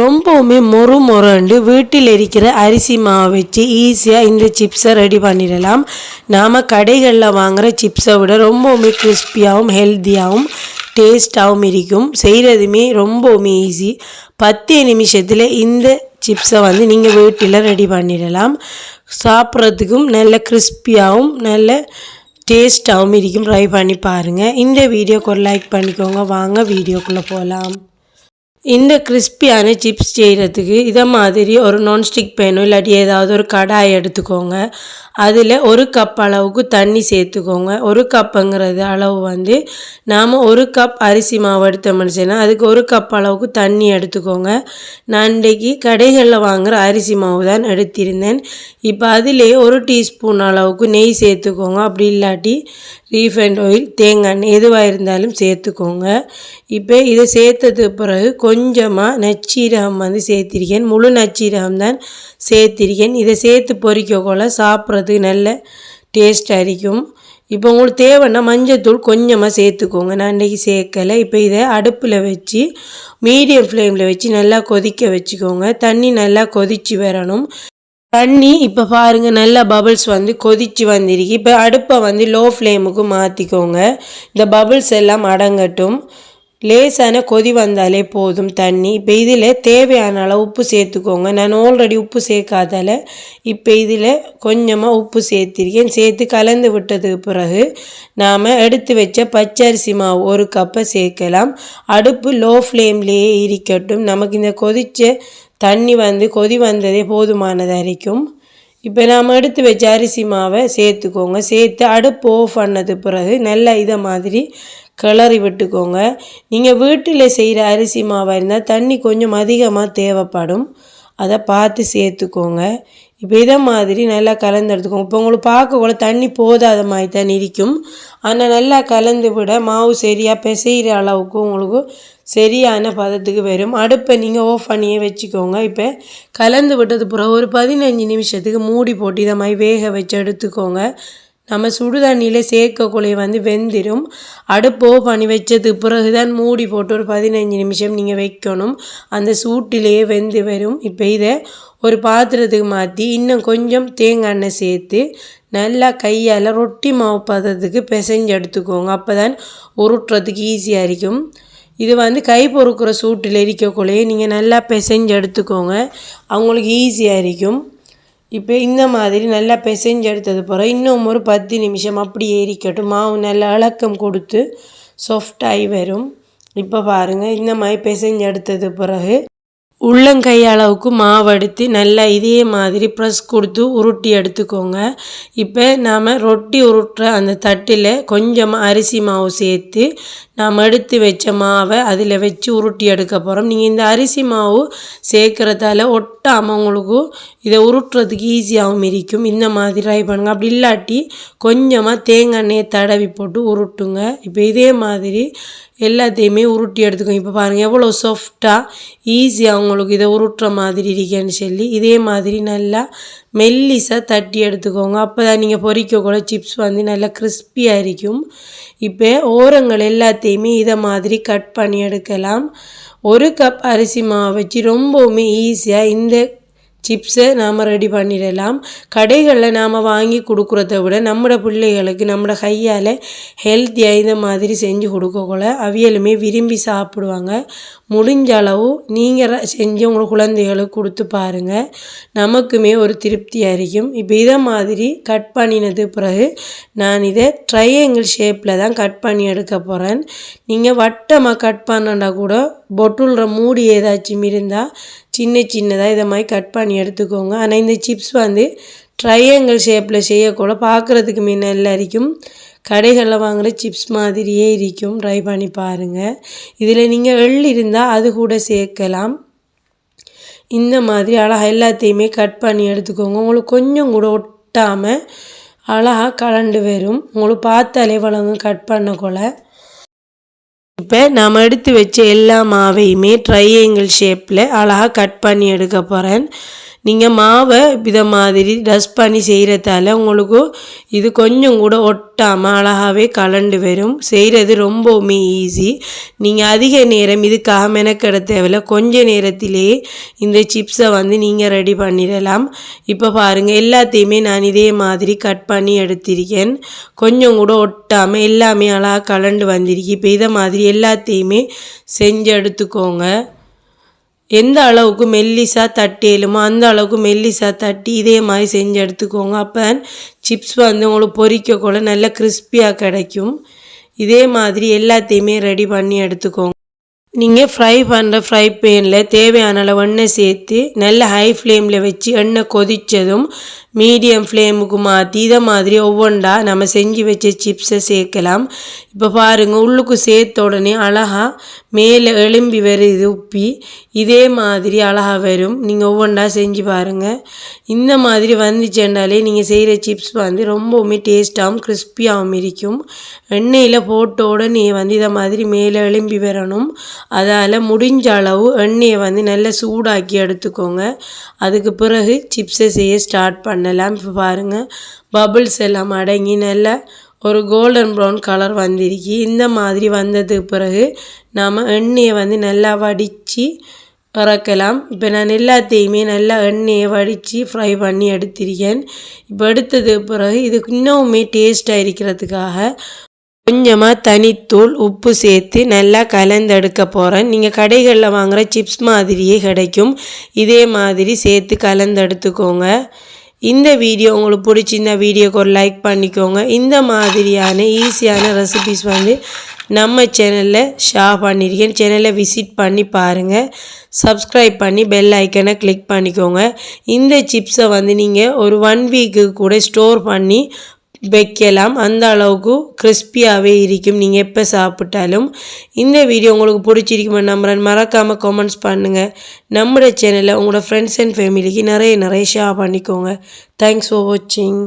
ரொம்பவுமே மொறு மொரண்டு வீட்டில் இருக்கிற அரிசி மாவை வச்சு ஈஸியாக இந்த சிப்ஸை ரெடி பண்ணிடலாம். நாம் கடைகளில் வாங்குகிற சிப்ஸை விட ரொம்பவுமே கிறிஸ்பியாகவும் ஹெல்த்தியாகவும் டேஸ்ட்டாகவும் இருக்கும். செய்கிறதுமே ரொம்பவுமே ஈஸி பத்து நிமிஷத்தில் இந்த சிப்ஸை வந்து நீங்கள் வீட்டில் ரெடி பண்ணிடலாம். சாப்பிட்றதுக்கும் நல்ல கிறிஸ்பியாகவும் நல்ல டேஸ்ட்டாகவும் இருக்கும். ட்ரை பண்ணி பாருங்கள் இந்த வீடியோக்கு ஒரு லைக் பண்ணிக்கோங்க. வாங்க வீடியோக்குள்ளே போகலாம் இந்த கிறிஸ்பியான சிப்ஸ் செய்கிறதுக்கு இதை மாதிரி ஒரு நான்ஸ்டிக் பேனோ இல்லாட்டி ஏதாவது ஒரு கடாய் எடுத்துக்கோங்க. அதில் ஒரு கப் அளவுக்கு தண்ணி சேர்த்துக்கோங்க. ஒரு கப்புங்கிறது அளவு வந்து நாம் ஒரு கப் அரிசி மாவு எடுத்தோம்னு சொன்னால் அதுக்கு ஒரு கப் அளவுக்கு தண்ணி எடுத்துக்கோங்க. நான் இன்றைக்கி கடைகளில் வாங்குகிற அரிசி மாவு தான் எடுத்திருந்தேன். இப்போ அதிலே ஒரு டீஸ்பூன் அளவுக்கு நெய் சேர்த்துக்கோங்க. அப்படி இல்லாட்டி ரீஃபைண்ட் ஆயில் தேங்காய் எண்ணெய் எதுவாக இருந்தாலும் சேர்த்துக்கோங்க. இப்போ இதை சேர்த்தது பிறகு கொஞ்சமாக நச்சீரகம் வந்து சேர்த்திருக்கேன். முழு நச்சீரகம் தான் சேர்த்திருக்கேன். இதை சேர்த்து பொறிக்கக்குள்ள சாப்பிட்றதுக்கு நல்ல டேஸ்ட் அரிக்கும் இப்போ உங்களுக்கு தேவைன்னா மஞ்சத்தூள் கொஞ்சமாக சேர்த்துக்கோங்க. நான் இன்றைக்கி சேர்க்கலை. இப்போ இதை அடுப்பில் வச்சு மீடியம் ஃப்ளேமில் வச்சு நல்லா கொதிக்க வச்சுக்கோங்க. தண்ணி நல்லா கொதித்து வரணும். தண்ணி இப்போ பாருங்கள் நல்லா பபுள்ஸ் வந்து கொதிச்சு வந்திருக்கு. இப்போ அடுப்பை வந்து லோ ஃப்ளேமுக்கு மாற்றிக்கோங்க இந்த பபுள்ஸ் எல்லாம் அடங்கட்டும். லேசான கொதி வந்தாலே போதும் தண்ணி. இப்போ இதில் தேவையான அளவு உப்பு சேர்த்துக்கோங்க. நான் ஆல்ரெடி உப்பு சேர்க்காதால இப்போ இதில் கொஞ்சமாக உப்பு சேர்த்திருக்கேன். சேர்த்து கலந்து விட்டதுக்கு பிறகு நாம் எடுத்து வச்ச பச்சரிசி மாவு ஒரு கப்பை சேர்க்கலாம். அடுப்பு லோ ஃப்ளேம்லேயே இருக்கட்டும். நமக்கு இந்த கொதித்த தண்ணி வந்து கொதி வந்ததே போதுமானதரைக்கும் இப்போ நாம் எடுத்து வச்ச அரிசி மாவை சேர்த்துக்கோங்க. சேர்த்து அடுப்பு ஆஃப் பண்ணது பிறகு நல்லா இதை மாதிரி கிளறி விட்டுக்கோங்க. நீங்கள் வீட்டில் செய்கிற அரிசி மாவாக இருந்தால் தண்ணி கொஞ்சம் அதிகமாக தேவைப்படும். அதை பார்த்து சேர்த்துக்கோங்க. இப்போ இதை மாதிரி நல்லா கலந்து எடுத்துக்கோங்க. இப்போ உங்களுக்கு பார்க்கக்குள்ள தண்ணி போதாத மாதிரி தான் இருக்கும். ஆனால் நல்லா கலந்து விட மாவு சரியாக பிசைகிற அளவுக்கு உங்களுக்கு சரியான பதத்துக்கு வரும். அடுப்பை நீங்கள் ஆஃப் பண்ணியே வச்சுக்கோங்க. இப்போ கலந்து விட்டது பிறகு ஒரு பதினஞ்சு நிமிஷத்துக்கு மூடி போட்டு இதை மாதிரி வேக வச்சு எடுத்துக்கோங்க. நம்ம சுடு தண்ணியில் சேர்க்கக்குள்ளே வந்து வெந்திரும். அடுப்போ பண்ணி வச்சதுக்கு பிறகு தான் மூடி போட்டு ஒரு பதினஞ்சு நிமிஷம் நீங்கள் வைக்கணும். அந்த சூட்டிலேயே வெந்து வரும். இப்போ இதை ஒரு பாத்திரத்துக்கு மாற்றி இன்னும் கொஞ்சம் தேங்காய் எண்ணெய் சேர்த்து நல்லா கையால் ரொட்டி மாவு பதத்துக்கு பிசைஞ்சு எடுத்துக்கோங்க. அப்போ தான் உருட்டுறதுக்கு ஈஸியாக இருக்கும். இது வந்து கை பொறுக்கிற சூட்டில் இருக்கக்குள்ளேயே நீங்கள் நல்லா பிசைஞ்சு எடுத்துக்கோங்க. அவங்களுக்கு ஈஸியாக இருக்கும். இப்போ இந்த மாதிரி நல்லா பிசைஞ்சு எடுத்தது பிறகு இன்னும் ஒரு பத்து நிமிஷம் அப்படியே இருக்கட்டும். மாவு நல்லா இளக்கம் கொடுத்து சாஃப்டாகி வரும். இப்போ பாருங்கள் இந்த மாதிரி பிசைஞ்சு எடுத்தது பிறகு உள்ளங்கை அளவுக்கு மாவு எடுத்து நல்லா இதே மாதிரி ப்ரெஸ் கொடுத்து உருட்டி எடுத்துக்கோங்க. இப்போ நாம் ரொட்டி உருட்டுற அந்த தட்டில் கொஞ்சமாக அரிசி மாவு சேர்த்து நாம் எடுத்து வச்ச மாவை அதில் வச்சு உருட்டி எடுக்க போகிறோம் நீங்கள் இந்த அரிசி மாவு சேர்க்குறதால ஒட்டாமல் உங்களுக்கு இதை உருட்டுறதுக்கு ஈஸியாகவும் இருக்கும். இந்த மாதிரி ட்ரை பண்ணுங்கள் அப்படி இல்லாட்டி கொஞ்சமாக தேங்காய் எண்ணெயை தடவி போட்டு உருட்டுங்க. இப்போ இதே மாதிரி எல்லாத்தையுமே உருட்டி எடுத்துக்கோங்க. இப்போ பாருங்கள் எவ்வளோ சாஃப்டாக ஈஸியாக உங்களுக்கு இதை உருட்டுற மாதிரி இருக்கேன்னு சொல்லி இதே மாதிரி நல்லா மெல்லிசாக தட்டி எடுத்துக்கோங்க. அப்போ தான் நீங்கள் பொரிக்கக்கூட சிப்ஸ் வந்து நல்லா கிறிஸ்பியாக இருக்கும். இப்போ ஓரங்கள் எல்லாத்தையும் இதை மாதிரி கட் பண்ணி எடுக்கலாம். ஒரு கப் அரிசி மாவு வச்சு ரொம்பவுமே ஈஸியாக இந்த சிப்ஸை நாம் ரெடி பண்ணிடலாம். கடைகளில் நாம் வாங்கி கொடுக்குறத விட நம்ம பிள்ளைகளுக்கு நம்ம கையால் ஹெல்த்தியாக இந்த மாதிரி செஞ்சு கொடுக்கக்குள்ள அவியலுமே விரும்பி சாப்பிடுவாங்க. முடிஞ்ச அளவு நீங்கள் செஞ்சு உங்கள் குழந்தைகளுக்கு கொடுத்து பாருங்கள் நமக்குமே ஒரு திருப்தியாக இருக்கும் இப்போ இதை மாதிரி கட் பண்ணினது பிறகு நான் இதை ட்ரையாங்கிள் ஷேப்பில் தான் கட் பண்ணி எடுக்க போகிறேன் நீங்கள் வட்டமாக கட் பண்ணனா கூட பொட்டுல்ற மூடி ஏதாச்சும் இருந்தால் சின்ன சின்னதாக இதை மாதிரி கட் பண்ணி எடுத்துக்கோங்க. ஆனால் இந்த சிப்ஸ் வந்து ட்ரையாங்கிள் ஷேப்பில் செய்யக்கூட பார்க்குறதுக்கு நல்லா இருக்கும் கடைகளில் வாங்குகிற சிப்ஸ் மாதிரியே இருக்கும். ட்ரை பண்ணி பாருங்கள் இதில் நீங்கள் எள் இருந்தால் அது கூட சேர்க்கலாம். இந்த மாதிரி அழகாக எல்லாத்தையுமே கட் பண்ணி எடுத்துக்கோங்க. உங்களுக்கு கொஞ்சம் கூட ஒட்டாமல் அழகாக கலண்டு வரும். உங்களுக்கு பார்த்தாலே வழங்கும் கட் பண்ணக்குள்ள இப்போ நாம் எடுத்து வச்ச எல்லா மாவையுமே ட்ரையேங்கிள் ஷேப்பில் அழகாக கட் பண்ணி எடுக்க போகிறேன் நீங்கள் மாவை இதை மாதிரி டஸ்ட் பண்ணி செய்கிறதால உங்களுக்கு இது கொஞ்சம் கூட ஒட்டாமல் அழகாகவே கலண்டு வரும். செய்கிறது ரொம்பவுமே ஈஸி நீங்கள் அதிக நேரம் இதுக்காக மெனக்கெட தேவையில்ல. கொஞ்ச நேரத்திலேயே இந்த சிப்ஸை வந்து நீங்கள் ரெடி பண்ணிடலாம். இப்போ பாருங்கள் எல்லாத்தையுமே நான் இதே மாதிரி கட் பண்ணி எடுத்திருக்கேன். கொஞ்சம் கூட ஒட்டாமல் எல்லாமே அழகாக கலண்டு வந்திருக்கு. இப்போ இதை மாதிரி எல்லாத்தையுமே செஞ்சு எடுத்துக்கோங்க. எந்த அளவுக்கு மெல்லிசாக தட்டியலுமோ அந்த அளவுக்கு மெல்லிசா தட்டி இதே மாதிரி செஞ்சு எடுத்துக்கோங்க. அப்போ சிப்ஸ் வந்து உங்களுக்கு பொரிக்கக்குள்ள நல்ல கிறிஸ்பியாக கிடைக்கும். இதே மாதிரி எல்லாத்தையுமே ரெடி பண்ணி எடுத்துக்கோங்க. நீங்கள் ஃப்ரை பண்ணுற ஃப்ரை பேனில் தேவையான அளவு எண்ணெய் சேர்த்து நல்ல ஹை ஃப்ளேமில் வச்சு எண்ணெய் கொதித்ததும் மீடியம் ஃப்ளேமுக்கு மாற்றி இதை மாதிரி ஒவ்வொன்றா நம்ம செஞ்சு வச்ச சிப்ஸை சேர்க்கலாம். இப்போ பாருங்கள் உள்ளுக்கு சேர்த்த உடனே அழகாக மேலே எலும்பி வருது உப்பி இதே மாதிரி அழகாக வரும். நீங்கள் ஒவ்வொன்றா செஞ்சு பாருங்கள் இந்த மாதிரி வந்துச்சேன்னாலே நீங்கள் செய்கிற சிப்ஸ் வந்து ரொம்பவுமே டேஸ்ட்டாகவும் கிறிஸ்பியாகவும் இருக்கும். எண்ணெயில் போட்ட உடனே வந்து இதை மாதிரி மேலே எலும்பி வரணும். அதால் முடிஞ்ச அளவு எண்ணெயை வந்து நல்லா சூடாக்கி எடுத்துக்கோங்க. அதுக்கு பிறகு சிப்ஸை செய்ய ஸ்டார்ட் பண்ணலாம். இப்போ பாருங்கள் பபுள்ஸ் எல்லாம் அடங்கி நல்லா ஒரு கோல்டன் ப்ரௌன் கலர் வந்திருக்கு. இந்த மாதிரி வந்ததுக்கு பிறகு நாம் எண்ணெயை வந்து நல்லா வடித்து இறக்கலாம் இப்போ நான் எல்லாத்தையுமே நல்லா எண்ணெயை வடித்து ஃப்ரை பண்ணி எடுத்திருக்கேன். இப்போ எடுத்ததுக்கு பிறகு இதுக்கு இன்னுமே டேஸ்ட்டாக இருக்கிறதுக்காக கொஞ்சமாக தனித்தூள் உப்பு சேர்த்து நல்லா கலந்தெடுக்க போகிறேன் நீங்கள் கடைகளில் வாங்குகிற சிப்ஸ் மாதிரியே கிடைக்கும். இதே மாதிரி சேர்த்து கலந்தெடுத்துக்கோங்க. இந்த வீடியோ உங்களுக்கு பிடிச்சிருந்த வீடியோக்கு ஒரு லைக் பண்ணிக்கோங்க. இந்த மாதிரியான ஈஸியான ரெசிபிஸ் வந்து நம்ம சேனலில் ஷேர் பண்ணியிருக்கேன் சேனலை விசிட் பண்ணி பாருங்கள் சப்ஸ்கிரைப் பண்ணி பெல் ஐக்கனை கிளிக் பண்ணிக்கோங்க. இந்த சிப்ஸை வந்து நீங்கள் ஒரு ஒன் வீக்கு கூட ஸ்டோர் பண்ணி வைக்கலாம். அந்த அளவுக்கு கிறிஸ்பியாகவே இருக்கும். நீங்கள் எப்போ சாப்பிட்டாலும். இந்த வீடியோ உங்களுக்கு பிடிச்சிருக்குமே நம்புகிறேன் மறக்காமல் கமெண்ட்ஸ் பண்ணுங்கள் நம்மளோட சேனலில் உங்களோட ஃப்ரெண்ட்ஸ் அண்ட் ஃபேமிலிக்கு நிறைய நிறைய ஷேர் பண்ணிக்கோங்க. தேங்க்ஸ் ஃபார் வாட்சிங்